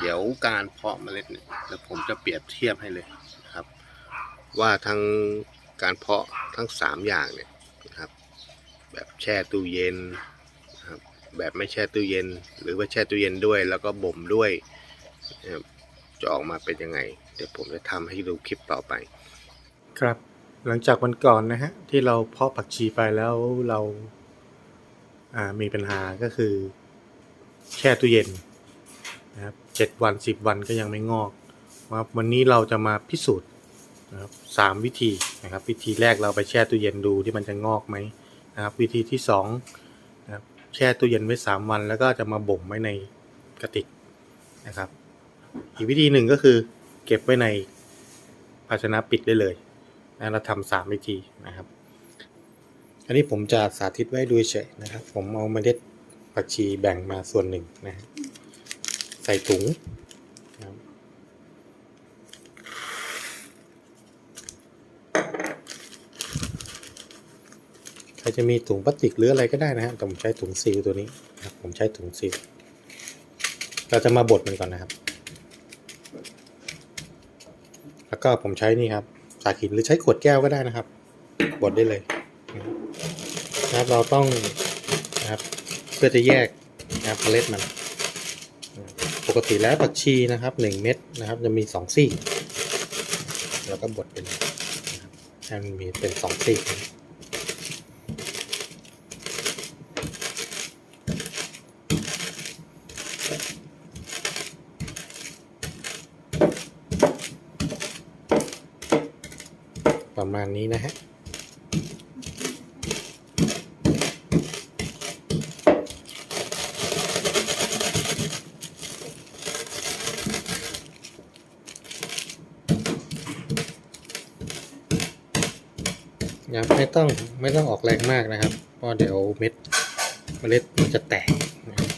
เดี๋ยวการเพาะเมล็ดเนี่ยเดี๋ยวผมจะเปรียบเทียบให้เลยนะครับ ว่าทั้งการเพาะทั้งสามอย่างเนี่ยนะครับ แบบแช่ตู้เย็นนะครับแบบไม่แช่ตู้เย็น หรือว่าแช่ตู้เย็นด้วย แล้วก็บ่มด้วยจะออกมาเป็นยังไง เดี๋ยวผมจะทำให้ดูคลิปต่อไป ครับ หลังจากวันก่อนนะฮะที่เราเพาะผักชีไปแล้วเราอ่ามีปัญหาก็คือ แช่ตู้เย็น เจ็ดวันสิบวันก็ยังไม่งอกนะครับวันนี้เราจะมาพิสูจน์นะครับสามวิธีนะครับ วิธีแรกเราไปแช่ตู้เย็นดูที่มันจะงอกไหมนะครับ วิธีที่สองนะครับแช่ตู้เย็นไว้สามวัน แล้วก็จะมาบ่มไว้ในกระติกนะครับ อีกวิธีหนึ่งก็คือเก็บไว้ในภาชนะปิดได้เลยนะเราทำสามวิธีนะครับ อันนี้ผมจะสาธิตไว้ดูเฉยนะครับ ผมเอาเมล็ดผักชีแบ่งมาส่วนหนึ่งนะฮะ ใส่ถุงใครจะมีถุงพลาสติกหรืออะไรก็ได้นะฮะแต่ผมใช้ถุงซีลตัวนี้ครับผมใช้ถุงซีลเราจะมาบดมันก่อนนะครับ แล้วก็ผมใช้นี่ครับสาขินหรือใช้ขวดแก้วก็ได้นะครับ บดได้เลยนะครับเราต้องนะครับเพื่อจะแยกนะครับเมล็ดมัน ปกติแล้วผักชีนะครับหนึ่งเม็ดนะครับ จะมีสองซี่ แล้วก็บดเป็นให้มันมีเป็นสองซี่ประมาณนี้นะฮะ นะครับไม่ ต้องไม่ต้องออกแรงมากนะครับ เพราะเดี๋ยวเม็ดเมล็ดมันจะแตกนะครับ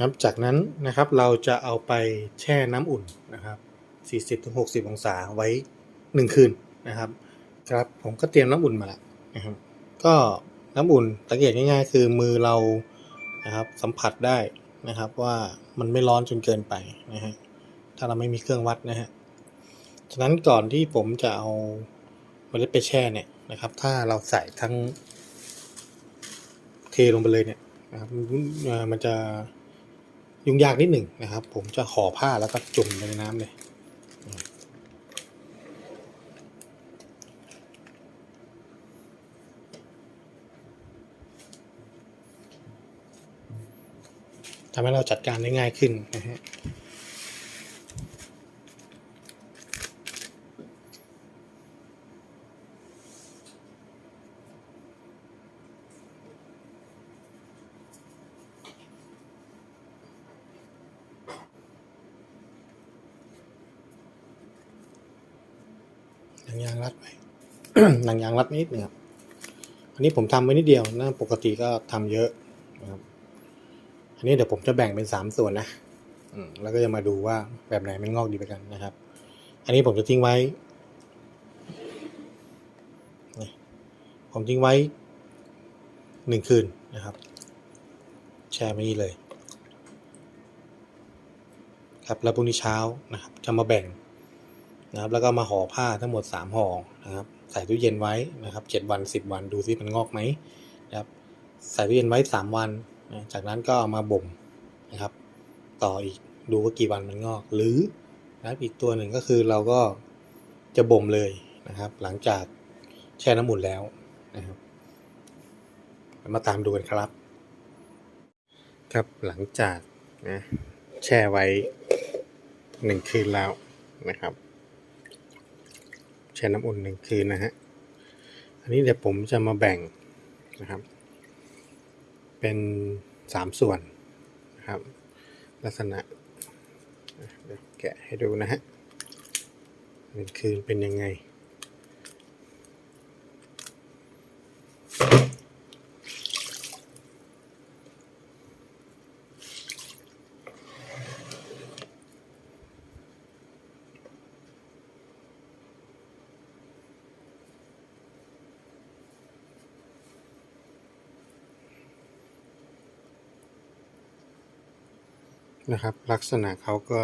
ครับจากนั้นนะครับเราจะเอาไปแช่น้ำอุ่นนะครับ 40-60 องศาไว้ 1 คืนนะครับ ครับผมก็เตรียมน้ำอุ่นมาแล้วนะครับก็น้ำอุ่นสังเกตง่ายๆ คือมือเรานะครับสัมผัสได้นะครับว่ามันไม่ร้อนจนเกินไปนะฮะถ้าเราไม่มีเครื่องวัดนะฮะฉะนั้นก่อนที่ผมจะเอาเมล็ดไปแช่เนี่ยนะครับ ถ้าเราใส่ทั้งเทลงไปเลยเนี่ยนะครับมันจะยุ่งยากนิดหนึ่งนะครับ ผมจะห่อผ้าแล้วก็จุ่มไปในน้ำเลย ทำให้เราจัดการได้ง่ายขึ้นนะฮะหนังยางรัดไว้หนังยางรัดนิดหนึงครับอันนี้ผมทำไว้นิดเดียวนะปกติก็ทำเยอะนะครับ นนี้เดี๋ยวผมจะแบ่งเป็นสามส่วนนะอืมแล้วก็จะมาดูว่าแบบไหนมันงอกดีไปกันนะครับ อันนี้ผมจะทิ้งไว้นี่ผมทิ้งไว้หนึ่งคืนนะครับ แช่ไว้นี่เลย ครับแล้วพรุ่งนี้เช้านะครับ จะมาแบ่งนะครับ แล้วก็มาห่อผ้าทั้งหมดสามห่อนะครับ ใส่ตู้เย็นไว้นะครับเจ็ดวันสิบวันดูซิมันงอกไหมนะครับ ใส่ตู้เย็นไว้สามวันนะ จากนั้นก็ามาบ่มนะครับ ต่ออีกดูว่ากี่วันมันงอก หรือนะอีกตัวหนึ่งก็คือเราก็จะบ่มเลยนะครับ หลังจากแช่น้ำอุ่นแล้วนะครับ มาตามดูกันครับ ครับหลังจากนะแช่ไว้หนึ่งคืนแล้วนะครับ แช่น้ำอุ่นหนึ่งคืนนะฮะอันนี้เดี๋ยวผมจะมาแบ่งนะครับ เป็นสามส่วนนะครับ ลักษณะแกะให้ดูนะฮะหนึ่งคืนเป็นยังไง นะครับ ลักษณะเขาก็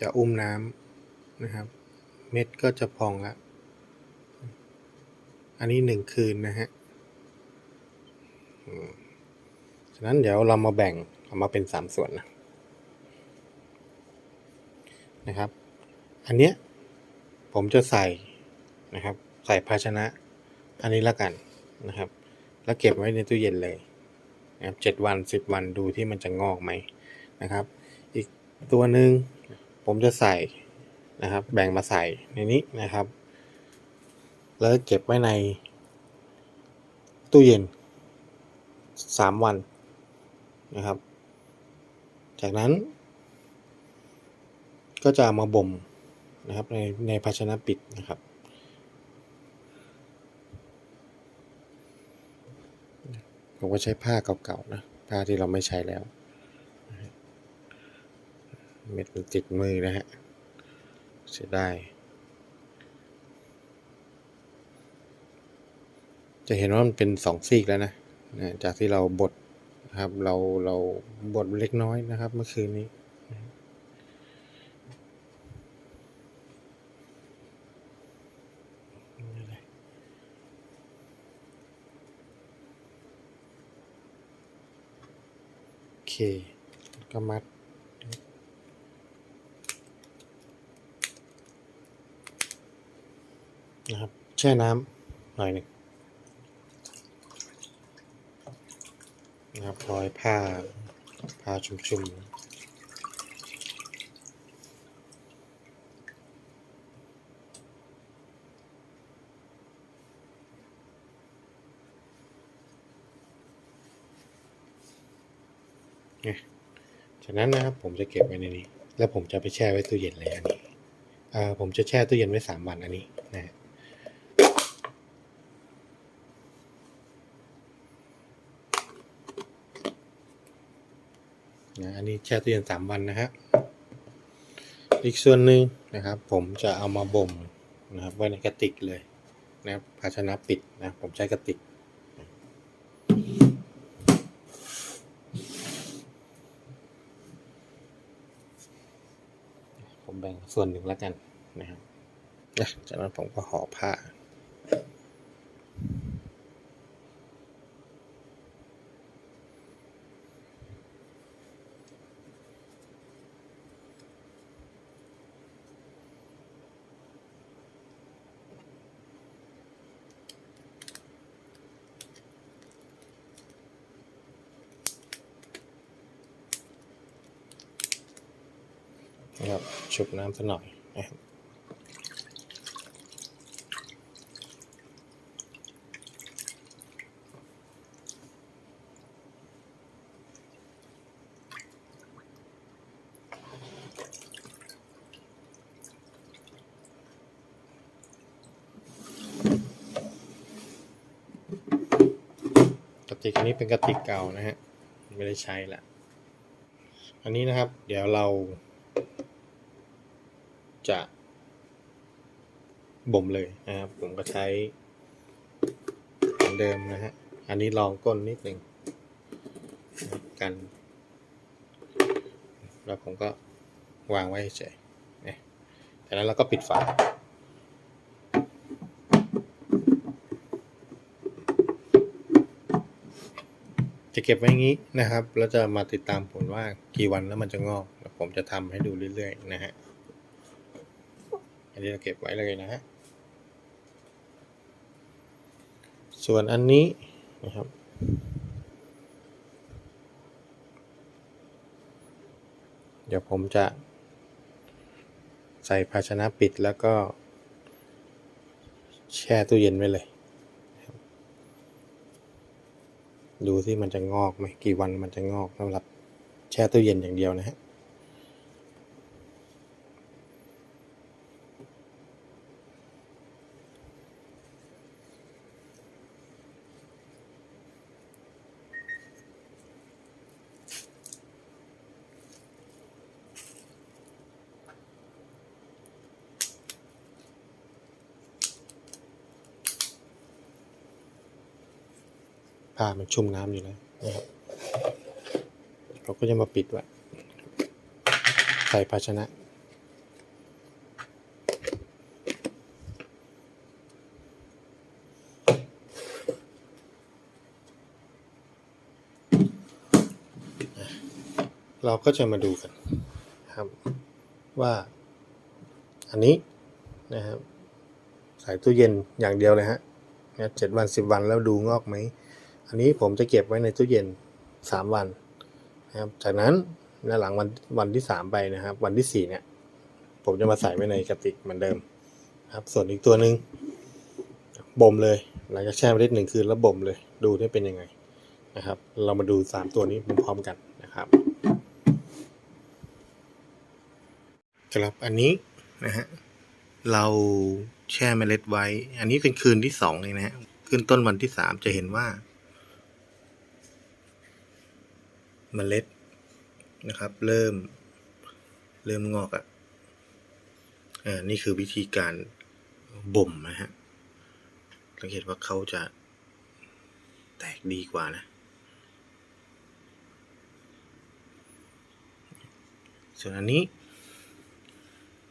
จะอุ้มน้ำนะครับ เม็ดก็จะพองละอันนี้หนึ่งคืนนะฮะฉะนั้นเดี๋ยวเรามาแบ่งเอามาเป็นสามส่วนนะนะครับ อันเนี้ยผมจะใส่นะครับ ใส่ภาชนะอันนี้ละกันนะครับ แล้วเก็บไว้ในตู้เย็นเลย นะครับเจ็ดวันสิบวันดูที่มันจะงอกไหมนะครับ อีกตัวหนึ่งผมจะใส่นะครับ แบ่งมาใส่ในนี้นะครับ แล้วเก็บไว้ใน ตู้เย็นสามวันนะครับ จากนั้น ก็จะมาบ่มนะครับในในภาชนะปิดนะครับ ผมก็ใช้ผ้าเก่าๆนะ ผ้าที่เราไม่ใช้แล้ว เม็ดมันติดมือนะฮะเสียดายจะเห็นว่ามันเป็นสองซีกแล้วนะนะจากที่เราบดนะครับ เราเราบดเล็กน้อยนะครับ เมื่อคืนนี้ โอ เคก็มัดนะครับ แช่น้ำหน่อยหนึ่งนะครับรอยผ้าผ้าชุ่มๆ เนี่ยจากนั้นนะครับผมจะเก็บไว้ในนี้ แล้วผมจะไปแช่ไว้ตู้เย็นเลยอันนี้อ่าผมจะแช่ตู้เย็นไว้สามวันอันนี้นะฮะนะอันนี้แช่ตู้เย็นสามวันนะฮะอีกส่วนหนึ่งนะครับ ผมจะเอามาบ่มนะครับไว้ในกระติกเลยนะครับภาชนะปิดนะผมใช้กระติก ผมแบ่ง ส่วนหนึ่งแล้วกันนะครับจากนั้นผมก็ห่อผ้า นะครับ ชุบน้ำสักหน่อยนะครับกระติกอันนี้เป็นกระติกเก่านะฮะไม่ได้ใช้ละอันนี้นะครับ เดี๋ยวเรา จะบ่มเลยนะครับ ผมก็ใช้เหมือนเดิมนะฮะ อันนี้ลองก้นนิดหนึ่งกัน แล้วผมก็วางไว้เฉยๆนะจากนั้นเราก็ปิดฝาจะเก็บไว้งนี้นะครับ แล้วจะมาติดตามผลว่ากี่วันแล้วมันจะงอก ผมจะทำให้ดูเรื่อยๆ นะฮะ อันนี้เราเก็บไว้เลยนะฮะ ส่วนอันนี้นะครับ เดี๋ยวผมจะ ใส่ภาชนะปิดแล้วก็ แช่ตู้เย็นไว้เลย ดูที่มันจะงอกไหมกี่วันมันจะงอกสำหรับแช่ตู้เย็นอย่างเดียวนะฮะามันชุ่มน้ำอยู่แล้วนะครับเราก็จะมาปิดไว้ใส่ภาชนะ เราก็จะมาดูกันครับว่าอันนี้นะครับใส่ตู้เย็นอย่างเดียวเลยฮะเจ็ดวันสิบวันแล้วดูงอกไหม อันนี้ผมจะเก็บไว้ในตู้เย็นสามวันนะครับ จากนั้นหลังวันวันที่สามไปนะครับ วันที่สี่เนี่ย ผมจะมาใส่ไว้ในกระติกเหมือนเดิมนะครับ ส่วนอีกตัวหนึ่งบ่มเลย หลังจากแช่เมล็ดหนึ่งคืนแล้วบ่มเลย ดูได้เป็นยังไงนะครับ เรามาดูสามตัวนี้พร้อมกันนะครับครับอันนี้นะฮะเราแช่เมล็ดไว้ อันนี้เป็นคืนที่สองเลยนะฮะขึ้นต้นวันที่สามจะเห็นว่า เมล็ดนะครับ เริ่มเริ่มงอกอะ่ะอ่านี่คือวิธีการบ่มนะฮะสังเกตว่าเขาจะแตกดีกว่านะ ส่วนอันนี้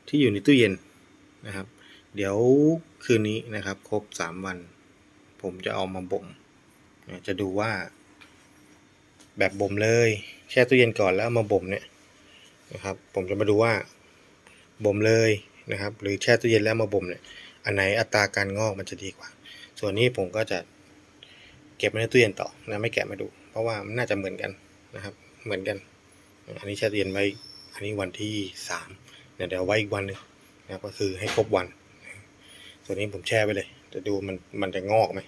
ที่อยู่ในตู้เย็นนะครับ เดี๋ยวคืนนี้นะครับ ครบสามวัน ผมจะเอามาบ่ม จะดูว่า แบบบ่มเลยแช่ตู้เย็นก่อนแล้วามาบ่มเนี่ยนะครับผมจะมาดูว่าบ่มเลยนะครับ หรือแช่ตู้เย็นแล้วมาบ่มเนี่ยอันไหนอัตราการงอกมันจะดีกว่า ส่วนนี้ผมก็จะเก็บไว้ในตู้เย็นต่อนะไม่แกะมาดู เพราะว่ามันน่าจะเหมือนกันนะครับ เหมือนกัน อันนี้แช่ตู้เย็นไว้อันนี้วันที่สามเดี๋ยวเดี๋ยวไว้อีกวันนึงนะครับก็คือให้ครบวัน ส่วนนี้ผมแช่ไปเลยจะดูมันมันจะงอกไหม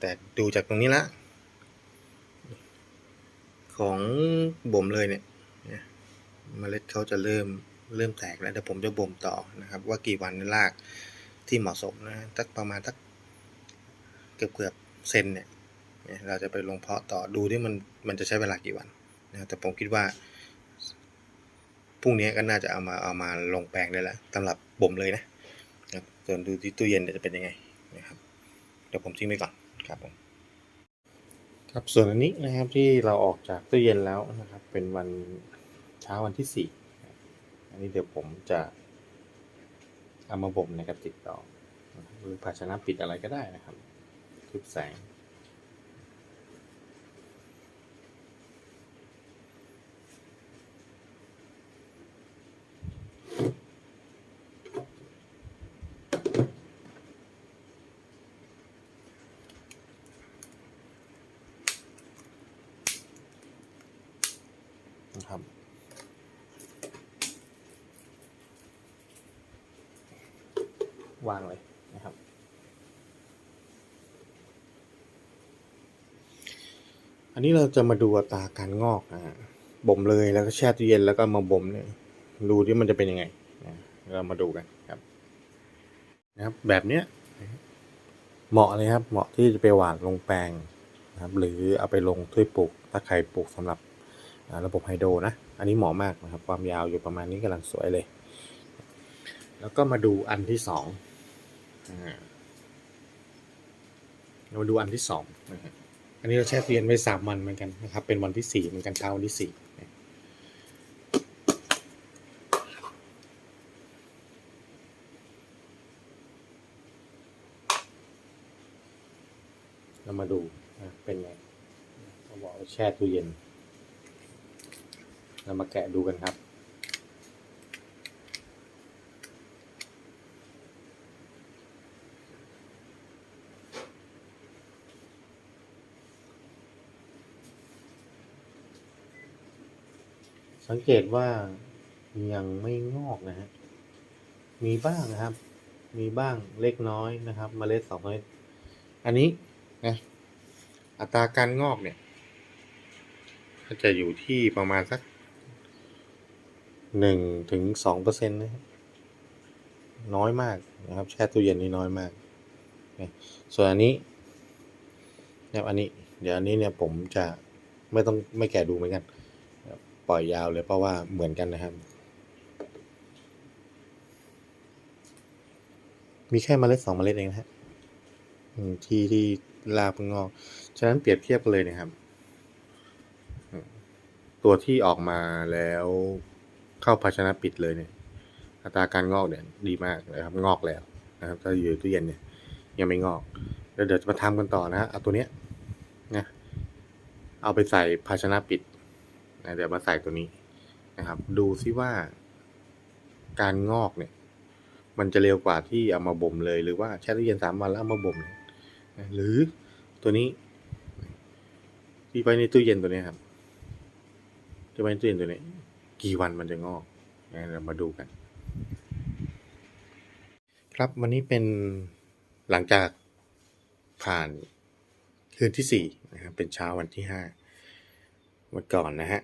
แต่ดูจากตรงนี้ละ ของบ่มเลยเนี่ยเนี่ยเมล็ดเขาจะเริ่มเริ่มแตกแล้วเดี๋ยวผมจะบ่มต่อนะครับ ว่ากี่วันรากที่เหมาะสมนะสักประมาณสักเกือบเกือบเซนเนี่ยเราจะไปลงเพาะต่อดูที่มันมันจะใช้เวลากี่วันนะแต่ผมคิดว่าพรุ่งนี้ก็น่าจะเอามาเอามาลงแปลงได้แล้วสำหรับบ่มเลยนะครับส่วนดูที่ตู้เย็นจะเป็นยังไงนะครับเดี๋ยวผมทิ้งไว้ก่อนครับผม ครับส่วนอันนี้นะครับที่เราออกจากตู้เย็นแล้วนะครับ เป็นวันเช้าวันที่สี่อันนี้เดี๋ยวผมจะเอามาบ่มในกระติกต่อหรือภาชนะปิดอะไรก็ได้นะครับทึบแสง นะครับ วางเลยนะครับ อันนี้เราจะมาดูอัตราการงอกนะฮะบ่มเลยแล้วก็แช่ตู้เย็นแล้วก็มาบ่มเนี่ยดูที่มันจะเป็นยังไงนะเรามาดูกันครับ นะครับ แบบเนี้ยเหมาะเลยครับ เหมาะที่จะไปหว่านลงแปลงนะครับ หรือเอาไปลงถ้วยปลูกถ้าใครปลูกสำหรับ ระบบไฮโดรนะ อันนี้เหมาะมากนะครับ ความยาวอยู่ประมาณนี้กำลังสวยเลย แล้วก็มาดูอันที่สองอมาดูอันที่สองอันนี้เราแช่ตู้เย็นไว้สามวันเหมือนกันนะครับ เป็นวันที่สี่เหมือนกันเช้าวันที่สี่เรามาดูนะเป็นไงเขาบอกว่าแช่ตู้เย็น เรามาแกะดูกันครับ สังเกตว่ายังไม่งอกนะฮะ มีบ้างนะครับ มีบ้างเล็กน้อยนะครับมเมล็ดสองเมล็ดอันนี้นะอัตราการงอกเนี่ย ก็จะอยู่ที่ประมาณสัก หนึ่งถึงสองเปอร์เซ็นต์นะครับน้อยมากนะครับ แช่ตู้เย็นนี่น้อยมากนะส่วนอันนี้นะครับอันนี้ เดี๋ยวอันนี้เนี่ยผมจะไม่ต้องไม่แกะดูเหมือนกัน ปล่อยยาวเลยเพราะว่าเหมือนกันนะครับ มีแค่เมล็ดสองเมล็ดเองนะฮะที่ที่ลากเพิ่งงอก ฉะนั้นเปรียบเทียบกันเลยนะครับ ตัวที่ออกมาแล้ว เข้าภาชนะปิดเลยเนี่ยอัตราการงอกเนี่ยดีมากนะครับงอกแล้วนะครับถ้าอยู่ตู้เย็นเนี่ยยังไม่งอกแล้วเดี๋ยวจะมาทำกันต่อนะฮะเอาตัวเนี้ยนะเอาไปใส่ภาชนะปิดนะเดี๋ยวมาใส่ตัวนี้นะครับ ดูซิว่า การงอกเนี่ย มันจะเร็วกว่าที่เอามาบ่มเลยหรือว่าแช่ตู้เย็นสามวันแล้วเอามาบ่มนะหรือตัวนี้ ที่ไว้ในตู้เย็นตัวเนี้ยครับที่ไว้ในตู้เย็นตัวนี้ กี่วันมันจะงอกนเรามาดูกัน ครับวันนี้เป็นหลังจากผ่านคืนที่สี่นะครับ เป็นเช้าวันที่ห้าวันก่อนนะฮะ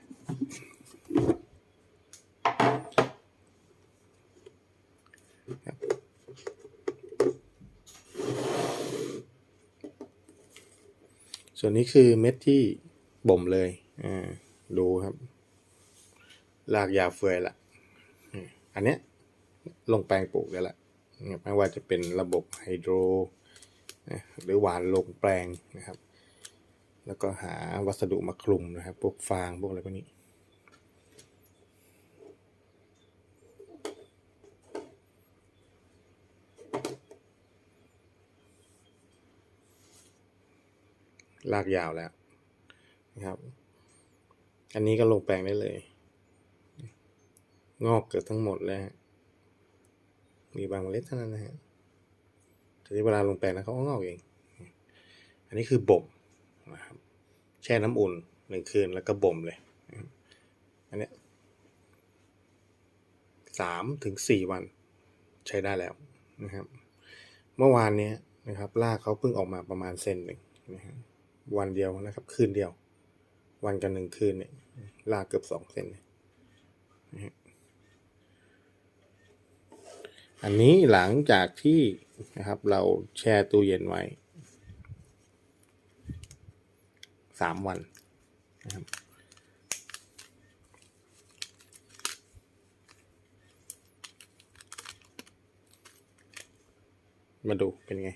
ส่วนนี้คือเม็ดที่บ่มเลย อ่า ดูครับ ลากยาวเฟือยละอันเนี้ยลงแปลงปลูกได้ละไม่ว่าจะเป็นระบบไฮโดรหรือหวานลงแปลงนะครับ แล้วก็หาวัสดุมาคลุมนะครับ พวกฟางพวกอะไรพวกนี้ลากยาวแล้วนะครับ อันนี้ก็ลงแปลงได้เลย งอกเกิดทั้งหมดแล้วมีบางเมล็ดเท่านั้นนะฮะทีนี้เวลาลงแปลงนะเขาก็งอกเอง อันนี้คือบ่มนะครับ แช่น้ำอุ่นหนึ่งคืนแล้วก็บ่มเลย อันเนี้ยสามถึงสี่วันใช้ได้แล้วนะครับ เมื่อวานเนี้ยนะครับรากเขาเพิ่งออกมาประมาณเซนหนึ่งนะครับวันเดียวนะครับ คืนเดียว วันกันหนึ่งคืนเนี่ยรากเกือบสองเซนเนี่ยนะฮะ อันนี้หลังจากที่นะครับเราแช่ตู้เย็นไว้สามวันนะครับมาดูเป็นไง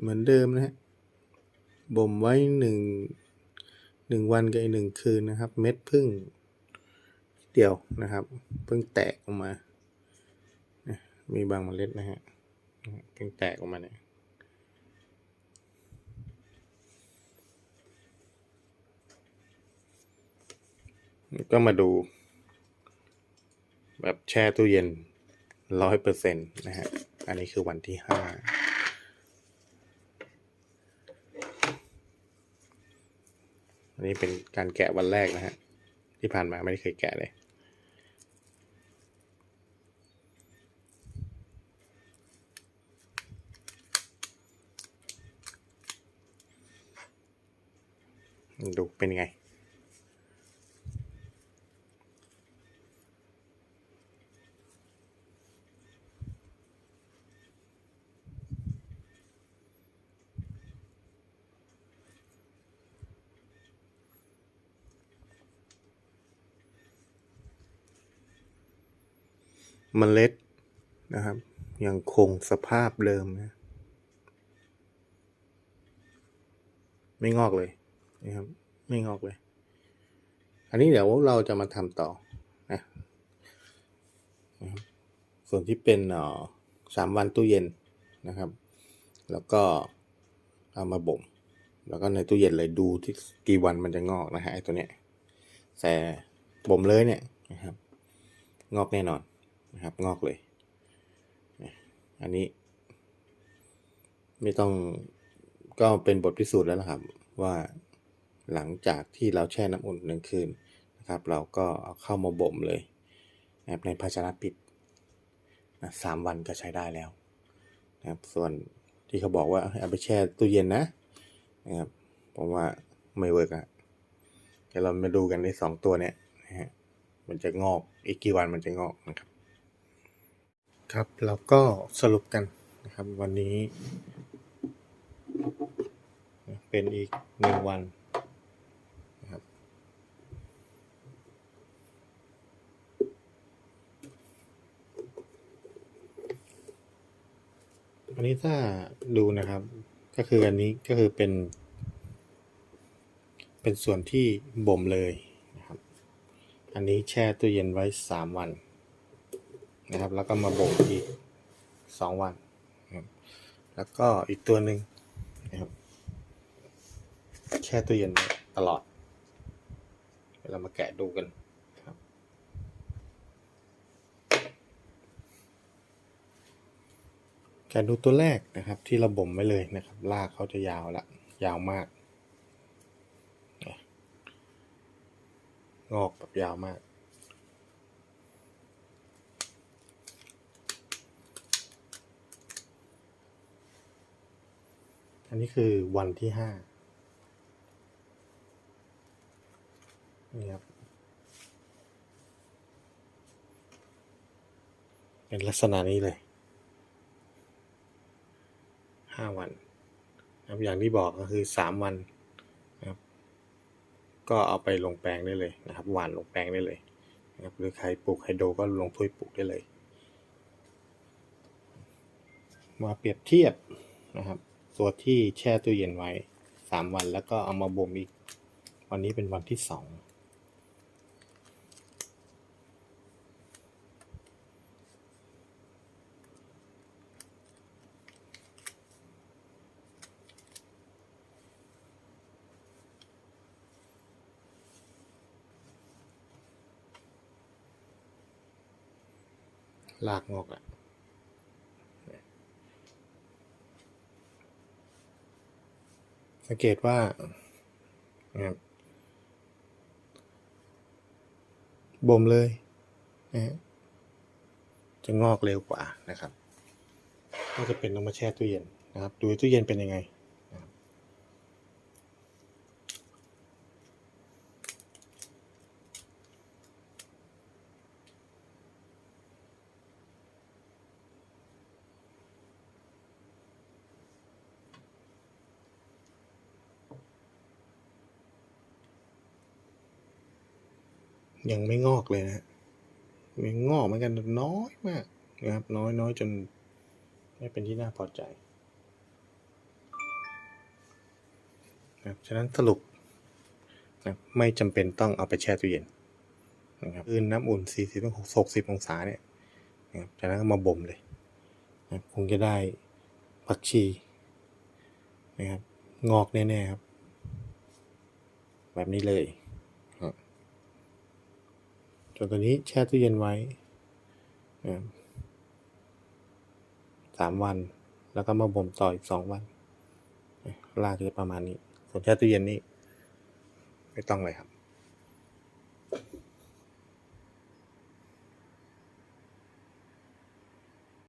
เหมือนเดิมนะฮะ บ่มไว้หนึ่งหนึ่งวันกับอีกหนึ่งคืนนะครับ เม็ดพึ่งเดียวนะครับ เพิ่งแตกออกมา มีบางเมล็ดนะฮะ เพิ่งแตกออกมาเนี่ย ก็มาดู แบบแช่ตู้เย็นร้อยเปอร์เซ็นต์นะฮะ อันนี้คือวันที่ห้า อันนี้เป็นการแกะวันแรกนะฮะ ที่ผ่านมาไม่ได้เคยแกะเลยดูเป็นไง เมล็ดนะครับ ยังคงสภาพเดิมนะไม่งอกเลยนะครับ ไม่งอกเลย อันนี้เดี๋ยวเราจะมาทำต่อนะนะครับส่วนที่เป็นอ่อสามวันตู้เย็นนะครับ แล้วก็เอามาบ่ม แล้วก็ในตู้เย็นเลยดูที่กี่วันมันจะงอกนะฮะไอ้ตัวเนี้ยแต่บ่มเลยเนี่ยนะครับ งอกแน่นอน นะครับงอกเลย อันนี้ ไม่ต้องก็เป็นบทพิสูจน์แล้วล่ะครับ ว่าหลังจากที่เราแช่น้ำอุ่นหนึ่งคืนนะครับ เราก็เอาเข้ามาบ่มเลยนะครับในภาชนะปิดนะสามวันก็ใช้ได้แล้วนะครับ ส่วนที่เขาบอกว่าเอาไปแช่ตู้เย็นนะนะครับผมว่าไม่เวิร์กอะเดี๋ยวเรามาดูกันในสองตัวเนี้ยนะฮะมันจะงอกอีกกี่วันมันจะงอกนะครับ ครับเราก็สรุปกันนะครับวันนี้ เป็นอีกหนึ่งวันนะครับอันนี้ถ้าดูนะครับก็คืออันนี้ก็คือเป็น เป็นส่วนที่บ่มเลยนะครับ อันนี้แช่ตู้เย็นไว้สามวัน นะครับ แล้วก็มาโบ่มอีกสองวันนะครับแล้วก็อีกตัวหนึ่งนะครับแช่ตู้เย็นตลอดเวเรามาแกะดูกันครับ แกะดูตัวแรกนะครับ ที่เราบ่มไว้เลยนะครับรากเขาจะยาวละยาวมาก งอกแบบยาวมาก อันนี้คือวันที่ห้านี่ครับ เป็นลักษณะนี้เลยห้าวันนะครับอย่างที่บอกก็คือสามวันนะครับ ก็เอาไปลงแปลงได้เลยนะครับ หว่านลงแปลงได้เลยนะครับหรือใครปลูกไฮโดรก็ลงถ้วยปลูกได้เลย มาเปรียบเทียบนะครับ ตัวที่แช่ตู้เย็นไว้สามวันแล้วก็เอามาบ่มอีก วันนี้เป็นวันที่สองลากงอกอะ สังเกตว่านะครับบ่มเลยนะจะงอกเร็วกว่านะครับ ก็จะเป็นต้องมาแช่ตู้เย็นนะครับ ดูตู้เย็นเป็นยังไง ยังไม่งอกเลยนะยังงอกเหมือนกันน้อยมากนะครับ น้อยน้อยจน ไม่เป็นที่น่าพอใจนะครับฉะนั้นสรุปนะไม่จำเป็นต้องเอาไปแช่ตู้เย็นนะครับอื่นน้ำอุ่น 40ถึง60 องศาเนี่ยนะครับจากนั้นก็มาบ่มเลยนะครับคงจะได้ผักชีนะครับ งอกแน่ ๆ ครับ แบบนี้เลย่วนตัวนี้แช่ตู้เย็นไว้สามวัน แล้วก็มาบ่มต่ออีกสองวันรากจะประมาณนี้ส่วนแช่ตู้เย็นนี่ไม่ต้องเลยครับ